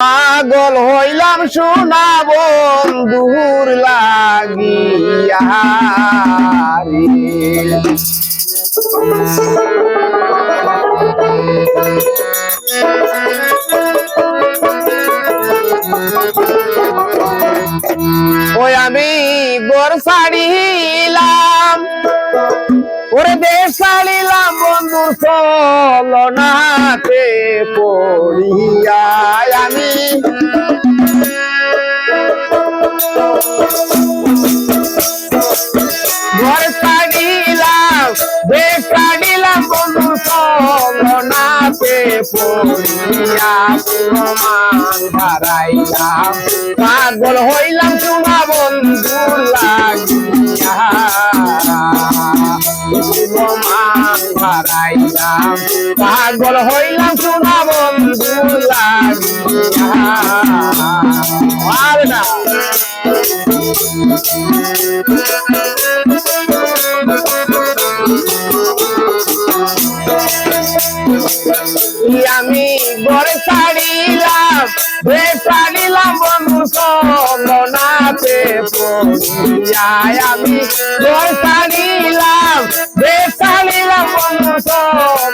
পাগল হইলাম সোনা বন্ধুর লাগিয়া। ওই আমি গোর ছাড়িলাম ওরে দেশ ছাড়িলাম বন্ধুর চলনাতে পড়িয়া আমি। ঘর ছাড়িলাম দেশ ছাড়িলাম বন্ধুর চলনাতে পড়িয়া প্রমাণ হারাইলাম, পাগল হইলাম সোনা বন্ধু লাগিয়া। প্রমাণ হারাইলাম পাগল হইলাম সোনা বন্ধু লাগিয়া আর না। আমি গড়ে ছাড়িলাম? রে ছাড়িলাম বন্ধু পড়িয়ায় আমি।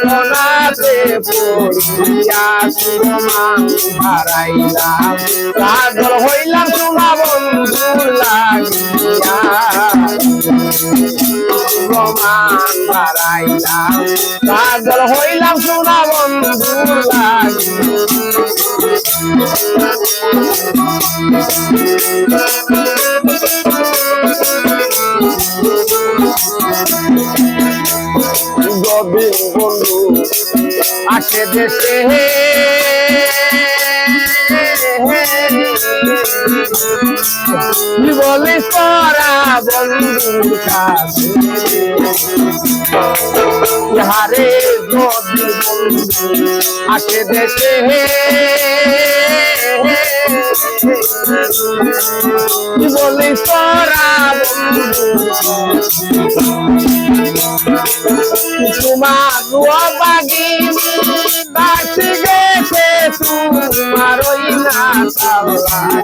চলনাতে পড়িয়া সুরমান হারাইলাম। পাগল হইলাম সোনা বন্ধু লাগিয়া। প্রমাণ হারাইলাম। পাগল হইলাম সোনা বন্ধু লাগিয়া। আসে দেশে। কি বলিস তোরা বন্ধু কাছে? ইহারে যদি বন্ধু, আসে দেশে। কি বলিস তোরা বন্ধু, তোমার বাগিনী।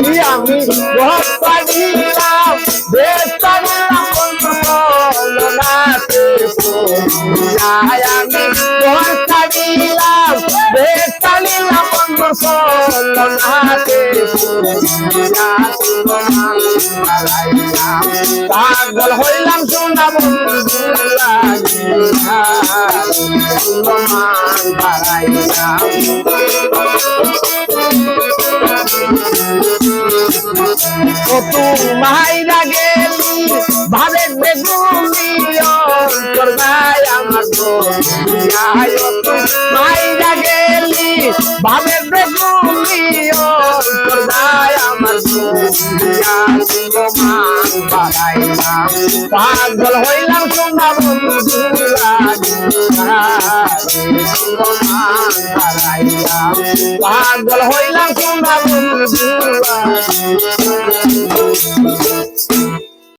এই আমি পাড়িলাম বেশ পাড়িলাম বন্ধু নাতে পোড়ায় নাতে পাগল হইলাম শোনা বন্ধু লাগিয়া হারাইলাম কত মাইরা গেলি ভাবে বেগুনি মাইরা গেলি ভাবে বেগুনি পাগল হইলাম সোনা বন্ধু পাগল হইলাম সোনা